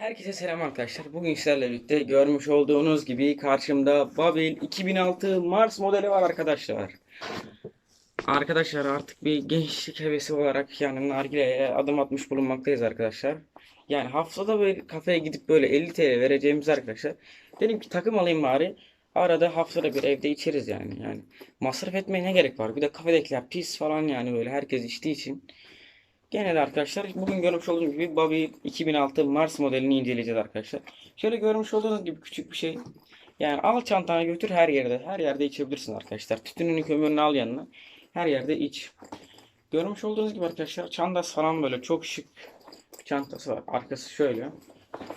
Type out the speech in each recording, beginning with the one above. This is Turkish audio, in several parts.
Herkese selam arkadaşlar. Bugün sizlerle birlikte görmüş olduğunuz gibi karşımda Babil 2006 Mars modeli var arkadaşlar. Arkadaşlar artık bir gençlik hevesi olarak yani nargileye adım atmış bulunmaktayız arkadaşlar. Yani haftada bir kafeye gidip böyle 50 TL vereceğimiz arkadaşlar. Dedim ki takım alayım bari. Arada haftada bir evde içeriz yani. Yani masraf etmeye ne gerek var? Bir de kafedekiler pis falan yani böyle herkes içtiği için. Gene de arkadaşlar bugün görmüş olduğunuz gibi Bobby 2006 Mars modelini inceleyeceğiz arkadaşlar. Şöyle görmüş olduğunuz gibi küçük bir şey. Yani al çantana götür her yerde. Her yerde içebilirsin arkadaşlar. Tütününü kömürünü al yanına. Her yerde iç. Görmüş olduğunuz gibi arkadaşlar çantası falan böyle çok şık çantası var. Arkası şöyle.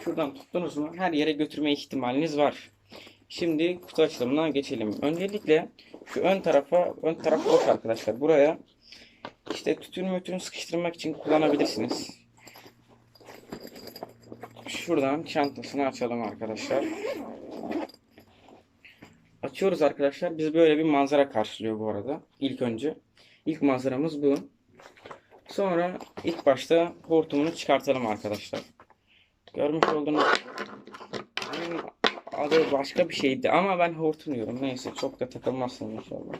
Şuradan tuttunuz mu her yere götürme ihtimaliniz var. Şimdi kutu açılımına geçelim. Öncelikle şu ön tarafa, ön taraf boş arkadaşlar. Buraya işte tütün mütün sıkıştırmak için kullanabilirsiniz. Şuradan çantasını açalım arkadaşlar. Açıyoruz arkadaşlar. Biz böyle bir manzara karşılıyor bu arada. İlk önce. İlk manzaramız bu. Sonra ilk başta hortumunu çıkartalım arkadaşlar. Görmüş olduğunuz adı başka bir şeydi ama ben hortumluyorum. Neyse çok da takılmazsınız inşallah.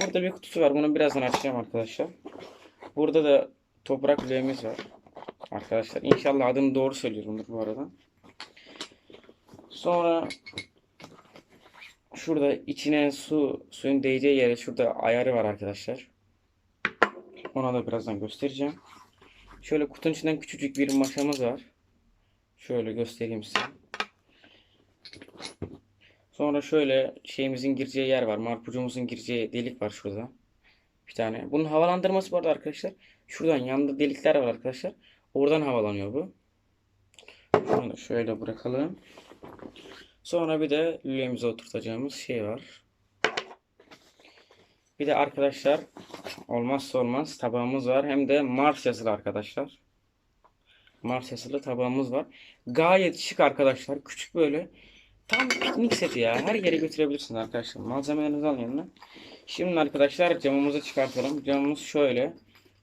Burada bir kutusu var. Bunu birazdan açacağım arkadaşlar. Burada da toprak bileğimiz var. Arkadaşlar inşallah adını doğru söylüyorumdur bu arada. Sonra şurada içine su suyun değeceği yere şurada ayarı var arkadaşlar. Ona da birazdan göstereceğim. Şöyle kutunun içinden küçücük bir maşamız var. Şöyle göstereyim size. Sonra şöyle şeyimizin gireceği yer var. Marpucumuzun gireceği delik var şurada. Bir tane. Bunun havalandırması bu arada arkadaşlar. Şuradan yanında delikler var arkadaşlar. Oradan havalanıyor bu. Şunu şöyle bırakalım. Sonra bir de lülemize oturtacağımız şey var. Bir de arkadaşlar olmazsa olmaz tabağımız var. Hem de Mars yazılı arkadaşlar. Mars yazılı tabağımız var. Gayet şık arkadaşlar. Küçük böyle. Tam piknik seti ya. Her yere götürebilirsiniz arkadaşlar. Malzemelerinizi alın yanına. Şimdi arkadaşlar camımızı çıkartalım. Camımız şöyle.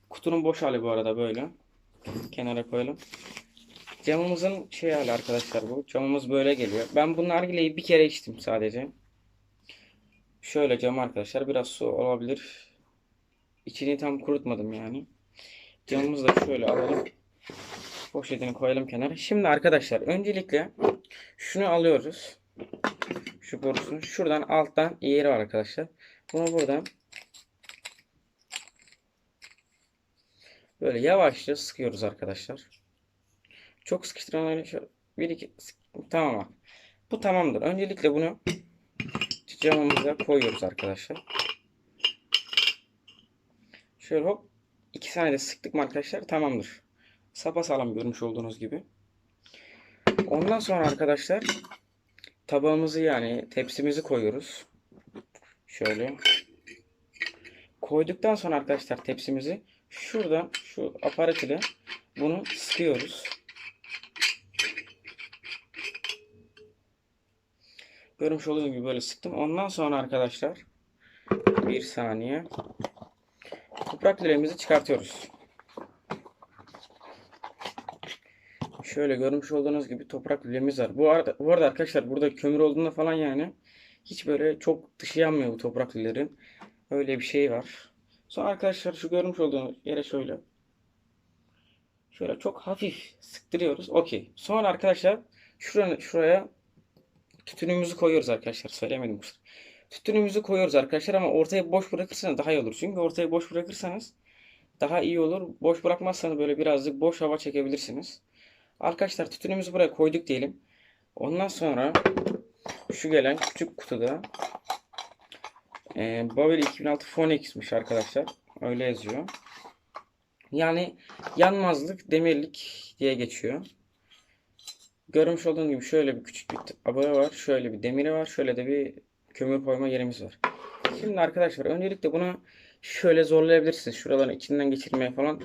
Kutunun boş hali bu arada böyle. Kenara koyalım. Camımızın şey hali arkadaşlar bu. Camımız böyle geliyor. Ben bu nargileyi bir kere içtim sadece. Şöyle cam arkadaşlar. Biraz su olabilir. İçini tam kurutmadım yani. Camımızı da şöyle alalım. Poşetini koyalım kenara. Şimdi arkadaşlar öncelikle şunu alıyoruz. Şu borusunu. Şuradan alttan yeri var arkadaşlar. Bunu buradan böyle yavaşça sıkıyoruz arkadaşlar. Çok sıkıştıran bir iki tamam bak. Bu tamamdır. Öncelikle bunu camımıza koyuyoruz arkadaşlar. Şöyle hop iki saniyede sıktık mı arkadaşlar tamamdır. Sapa sağlam görmüş olduğunuz gibi. Ondan sonra arkadaşlar tabağımızı yani tepsimizi koyuyoruz. Şöyle. Koyduktan sonra arkadaşlar tepsimizi şuradan şu aparat ile bunu sıkıyoruz. Görmüş olduğunuz gibi böyle sıktım. Ondan sonra arkadaşlar bir saniye toprak liremizi çıkartıyoruz. Şöyle görmüş olduğunuz gibi toprak lülemiz var. Bu arada, bu arada arkadaşlar burada kömür olduğunda falan yani hiç böyle çok dışı yanmıyor bu toprak lülerin. Öyle bir şey var. Sonra arkadaşlar şu görmüş olduğunuz yere şöyle şöyle çok hafif sıktırıyoruz. Okey. Sonra arkadaşlar şuraya, şuraya tütünümüzü koyuyoruz arkadaşlar. Söylemedim sefer. Tütünümüzü koyuyoruz arkadaşlar ama ortaya boş bırakırsanız daha iyi olur. Çünkü ortaya boş bırakırsanız daha iyi olur. Boş bırakmazsanız böyle birazcık boş hava çekebilirsiniz. Arkadaşlar tütünümüzü buraya koyduk diyelim. Ondan sonra şu gelen küçük kutuda e, Bauer 2006 Phoenix'miş arkadaşlar. Öyle yazıyor. Yani yanmazlık demirlik diye geçiyor. Görmüş olduğunuz gibi şöyle bir küçük bir abağı var. Şöyle bir demiri var. Şöyle de bir kömür koyma yerimiz var. Şimdi arkadaşlar öncelikle bunu şöyle zorlayabilirsiniz. Şuraların içinden geçirmeye falan.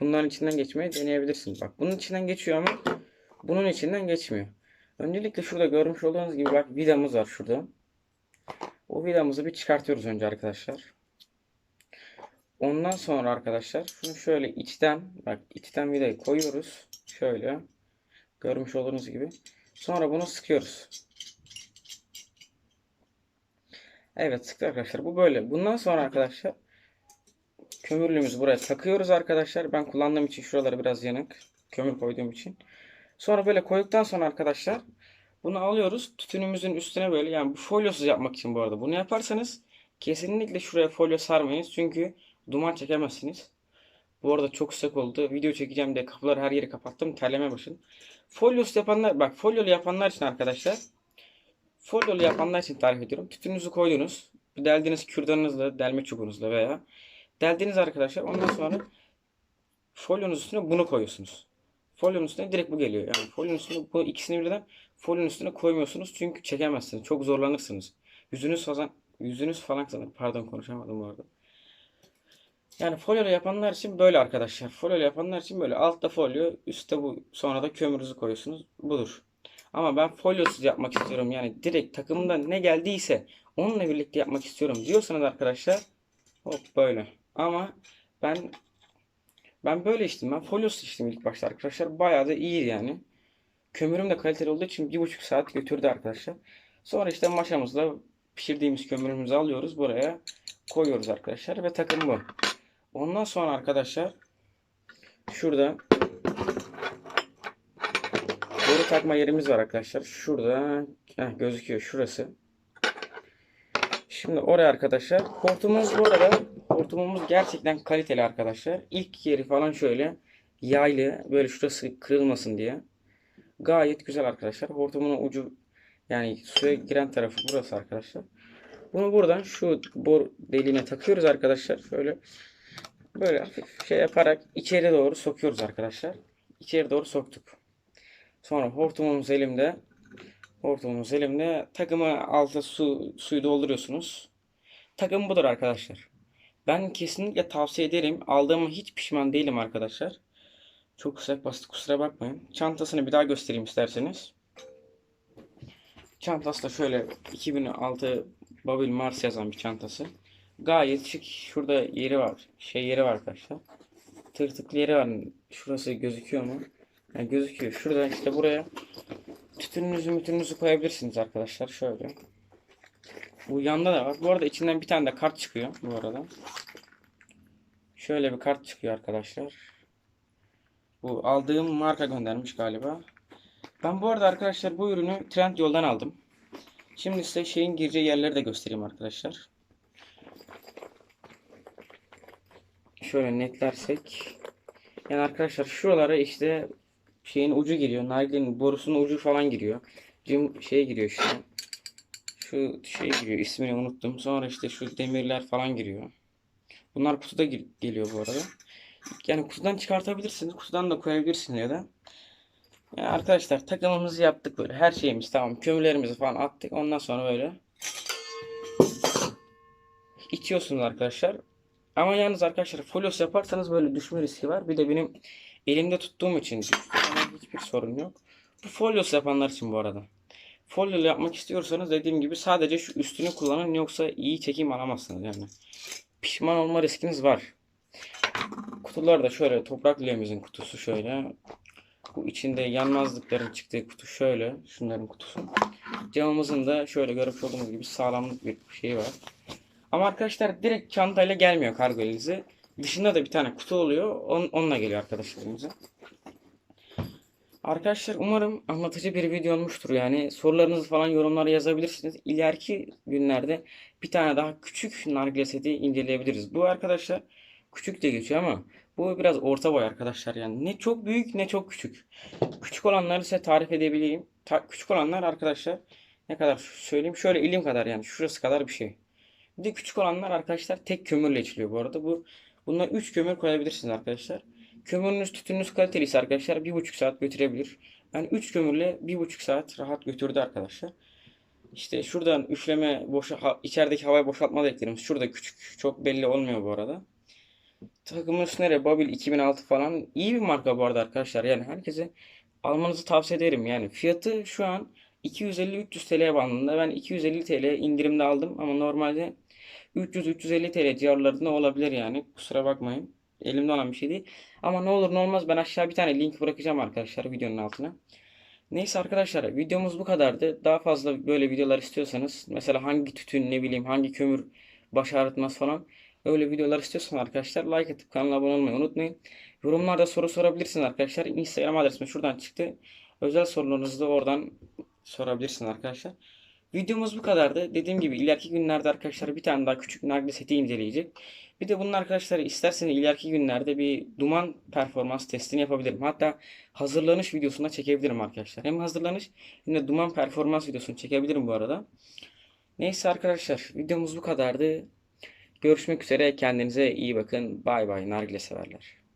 Bunların içinden geçmeyi deneyebilirsiniz. Bak bunun içinden geçiyor ama bunun içinden geçmiyor. Öncelikle şurada görmüş olduğunuz gibi bak vidamız var şurada. O vidamızı bir çıkartıyoruz önce arkadaşlar. Ondan sonra arkadaşlar şunu şöyle içten bak içten vidayı koyuyoruz. Şöyle. Görmüş olduğunuz gibi. Sonra bunu sıkıyoruz. Evet sıktık arkadaşlar. Bu böyle. Bundan sonra arkadaşlar kömürlüğümüzü buraya takıyoruz arkadaşlar. Ben kullandığım için şuraları biraz yanık. Kömür koyduğum için. Sonra böyle koyduktan sonra arkadaşlar bunu alıyoruz. Tütünümüzün üstüne böyle yani bu folyosuz yapmak için bu arada bunu yaparsanız kesinlikle şuraya folyo sarmayınız. Çünkü duman çekemezsiniz. Bu arada çok sıcak oldu. Video çekeceğim diye kapıları her yeri kapattım. Terleme başladım. Folyosuz yapanlar bak folyolu yapanlar için arkadaşlar Folyolu yapanlar için tarif ediyorum. Tütününüzü koydunuz. Deldiğiniz kürdanınızla, delme çubuğunuzla veya deldiğiniz arkadaşlar ondan sonra folyonun üstüne bunu koyuyorsunuz. Folyonun üstüne direkt bu geliyor. Yani folyonun üstüne bu ikisini birden folyonun üstüne koymuyorsunuz çünkü çekemezsiniz. Çok zorlanırsınız. Yüzünüz falan yüzünüz falan sanırım. Pardon konuşamadım bu arada. Yani folyolu yapanlar için böyle arkadaşlar. Folyolu yapanlar için böyle altta folyo, üstte bu sonra da kömürünüzü koyuyorsunuz. Budur. Ama ben folyosuz yapmak istiyorum. Yani direkt takımda ne geldiyse onunla birlikte yapmak istiyorum diyorsanız arkadaşlar hop böyle. Ama ben ben böyle içtim. Ben folyosuz içtim ilk başta arkadaşlar. Bayağı da iyi yani. Kömürüm de kaliteli olduğu için bir buçuk saat götürdü arkadaşlar. Sonra işte maşamızla pişirdiğimiz kömürümüzü alıyoruz. Buraya koyuyoruz arkadaşlar. Ve takım bu. Ondan sonra arkadaşlar şurada boru takma yerimiz var arkadaşlar. Şurada heh, gözüküyor şurası. Şimdi oraya arkadaşlar hortumumuz bu arada hortumumuz gerçekten kaliteli arkadaşlar. İlk yeri falan şöyle yaylı böyle şurası kırılmasın diye. Gayet güzel arkadaşlar. Hortumun ucu yani suya giren tarafı burası arkadaşlar. Bunu buradan şu bor deliğine takıyoruz arkadaşlar. Şöyle böyle hafif şey yaparak içeri doğru sokuyoruz arkadaşlar. İçeri doğru soktuk. Sonra hortumumuz elimde. Hortumumuz elimde. Takımı alta su suyu dolduruyorsunuz. Takım budur arkadaşlar. Ben kesinlikle tavsiye ederim. Aldığıma hiç pişman değilim arkadaşlar. Çok kısa basit kusura bakmayın. Çantasını bir daha göstereyim isterseniz. Çantası da şöyle 2006 Babil Mars yazan bir çantası. Gayet şık. Şurada yeri var. Şey yeri var arkadaşlar. Tırtıklı yeri var. Şurası gözüküyor mu? Yani gözüküyor. Şurada işte buraya tütününüzü mütününüzü koyabilirsiniz arkadaşlar. Şöyle. Bu yanda da var. Bu arada içinden bir tane de kart çıkıyor bu arada. Şöyle bir kart çıkıyor arkadaşlar. Bu aldığım marka göndermiş galiba. Ben bu arada arkadaşlar bu ürünü Trendyol'dan aldım. Şimdi size şeyin gireceği yerleri de göstereyim arkadaşlar. Şöyle netlersek. Yani arkadaşlar şuralara işte şeyin ucu giriyor. Nargilenin borusunun ucu falan giriyor. Cim şeye giriyor işte. Şu şey giriyor. ismini unuttum. Sonra işte şu demirler falan giriyor. Bunlar kutuda geliyor bu arada. Yani kutudan çıkartabilirsiniz. Kutudan da koyabilirsiniz ya da. Yani arkadaşlar takımımızı yaptık böyle. Her şeyimiz tamam. Kömürlerimizi falan attık. Ondan sonra böyle içiyorsunuz arkadaşlar. Ama yalnız arkadaşlar folos yaparsanız böyle düşme riski var. Bir de benim elimde tuttuğum için hiçbir sorun yok. Bu folyos yapanlar için bu arada. Folyolu yapmak istiyorsanız dediğim gibi sadece şu üstünü kullanın yoksa iyi çekim alamazsınız yani. Pişman olma riskiniz var. Kutular da şöyle toprak lehimizin kutusu şöyle. Bu içinde yanmazlıkların çıktığı kutu şöyle. Şunların kutusu. Camımızın da şöyle görmüş olduğunuz gibi sağlamlık bir şeyi var. Ama arkadaşlar direkt çantayla gelmiyor kargo elinize. Dışında da bir tane kutu oluyor. On, onunla geliyor arkadaşlarımıza. Arkadaşlar umarım anlatıcı bir video olmuştur. Yani sorularınızı falan yorumlara yazabilirsiniz. İleriki günlerde bir tane daha küçük nargile seti inceleyebiliriz. Bu arkadaşlar küçük de geçiyor ama bu biraz orta boy arkadaşlar yani. Ne çok büyük ne çok küçük. Küçük olanları size tarif edebileyim. Ta- küçük olanlar arkadaşlar ne kadar söyleyeyim şöyle elim kadar yani şurası kadar bir şey. Bir de küçük olanlar arkadaşlar tek kömürle içiliyor bu arada. Bu bunlar 3 kömür koyabilirsiniz arkadaşlar. Kömürünüz tütününüz kaliteliyse arkadaşlar 1,5 saat götürebilir. Yani 3 kömürle 1,5 saat rahat götürdü arkadaşlar. İşte şuradan üfleme boşa ha- içerideki havayı boşaltma deliklerimiz şurada küçük. Çok belli olmuyor bu arada. Takımın üstüne Babil 2006 falan iyi bir marka bu arada arkadaşlar. Yani herkese almanızı tavsiye ederim. Yani fiyatı şu an 250-300 TL bandında. Ben 250 TL indirimde aldım ama normalde 300-350 TL civarlarında olabilir yani. Kusura bakmayın. Elimde olan bir şey. Ama ne olur ne olmaz ben aşağı bir tane link bırakacağım arkadaşlar videonun altına. Neyse arkadaşlar videomuz bu kadardı. Daha fazla böyle videolar istiyorsanız mesela hangi tütün ne bileyim hangi kömür baş ağrıtmaz falan öyle videolar istiyorsanız arkadaşlar like atıp kanala abone olmayı unutmayın. Yorumlarda soru sorabilirsiniz arkadaşlar. Instagram adresim şuradan çıktı. Özel sorularınızı da oradan sorabilirsiniz arkadaşlar. Videomuz bu kadardı. Dediğim gibi ileriki günlerde arkadaşlar bir tane daha küçük nargile seti inceleyecek. Bir de bunun arkadaşlar isterseniz ileriki günlerde bir duman performans testini yapabilirim. Hatta hazırlanış videosunda çekebilirim arkadaşlar. Hem hazırlanış hem de duman performans videosunu çekebilirim bu arada. Neyse arkadaşlar videomuz bu kadardı. Görüşmek üzere. Kendinize iyi bakın. Bay bay nargile severler.